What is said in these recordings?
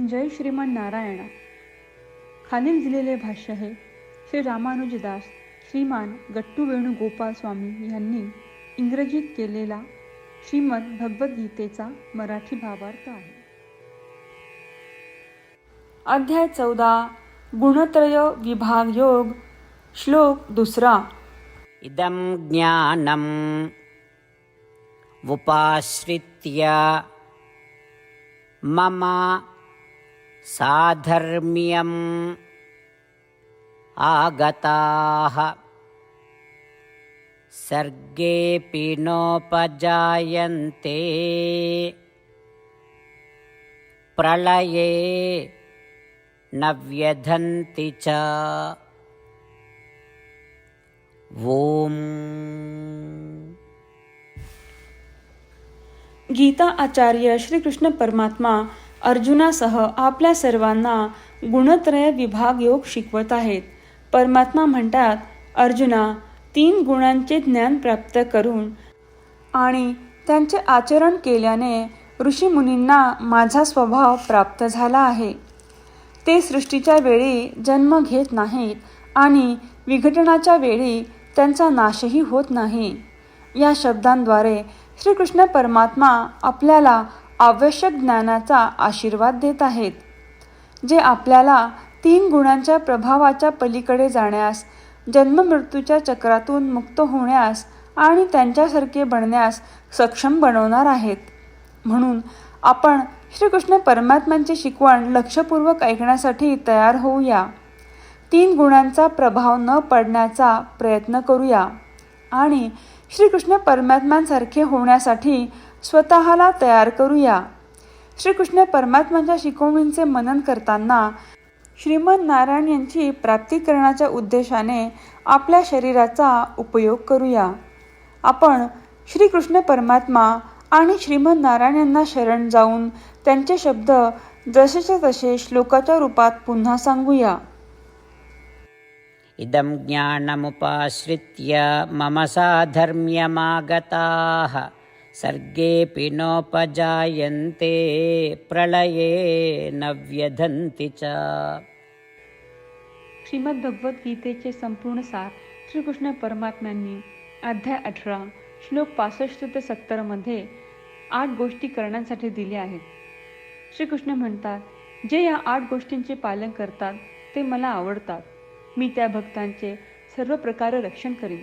जय श्रीमान नारायणा. खालील दिलेले भाष्य हे श्री रामानुजदास श्रीमान गट्टू वेणुगोपाल स्वामी यांनी इंग्रजीत केलेला श्रीमद भगवद्गीतेचा मराठी भावार्थ आहे. अध्याय चौदा गुणत्रय विभाग योग श्लोक दुसरा. इदं ज्ञानम उपाश्रित्य मम साधर्म्यम् आगताः। सर्गेऽपि नोपजायन्ते। प्रलये न व्यधन्ति च। ॐ गीता आचार्य श्रीकृष्ण परमात्मा अर्जुनासह आपल्या सर्वांना गुणत्रय विभाग योग शिकवत आहेत. परमात्मा म्हणतात अर्जुना तीन गुणांचे ज्ञान प्राप्त करून आणि त्यांचे आचरण केल्याने ऋषीमुनींना माझा स्वभाव प्राप्त झाला आहे. ते सृष्टीच्या वेळी जन्म घेत नाहीत आणि विघटनाच्या वेळी त्यांचा नाशही होत नाही. या शब्दांद्वारे श्रीकृष्ण परमात्मा आपल्याला आवश्यक ज्ञानाचा आशीर्वाद देत आहेत जे आपल्याला तीन गुणांच्या प्रभावाच्या पलीकडे जाण्यास जन्ममृत्यूच्या चक्रातून मुक्त होण्यास आणि त्यांच्यासारखे बनण्यास सक्षम बनवणार आहेत. म्हणून आपण श्रीकृष्ण परमात्म्यांची शिकवण लक्षपूर्वक ऐकण्यासाठी तयार होऊया. तीन गुणांचा प्रभाव न पडण्याचा प्रयत्न करूया आणि श्रीकृष्ण परमात्म्यांसारखे होण्यासाठी स्वतःला तयार करूया. श्रीकृष्ण परमात्म्यांच्या शिकवणींचे मनन करताना श्रीमद नारायण यांची प्राप्ती करण्याच्या उद्देशाने आपल्या शरीराचा उपयोग करूया. आपण श्रीकृष्ण परमात्मा आणि श्रीमद नारायण यांना शरण जाऊन त्यांचे शब्द जसेच्या तसे श्लोकाच्या रूपात पुन्हा सांगूया. इदं ज्ञानमुपाश्रित्य मम साधर्म्यमागताः. सर्गेऽपि नोपजायन्ते प्रलये न व्यधन्ति च। श्रीमद्भगवद्गीतेचे संपूर्ण सार श्रीकृष्ण परमात्म्यांनी अध्याय अठरा श्लोक पासष्ट ते सत्तरमध्ये आठ गोष्टी करण्यासाठी दिल्या आहेत. श्रीकृष्ण म्हणतात जे या आठ गोष्टींचे पालन करतात ते मला आवडतात. मी त्या भक्तांचे सर्व प्रकारे रक्षण करीन.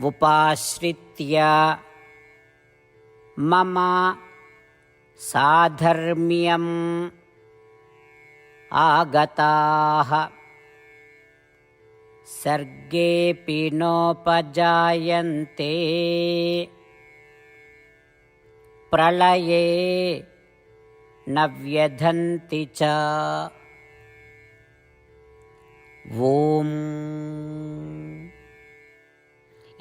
उपाश्रित्य मम साधर्म्यम् आगताः। सर्गेऽपि नोपजायन्ते। प्रलये न व्यधन्ति च। ॐ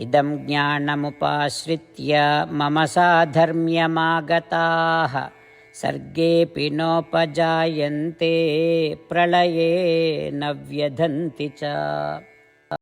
इदं ज्ञानमुपाश्रित्य मम साधर्म्यमागताः सर्गेऽपि नोपजायन्ते प्रलये न व्यधन्ति च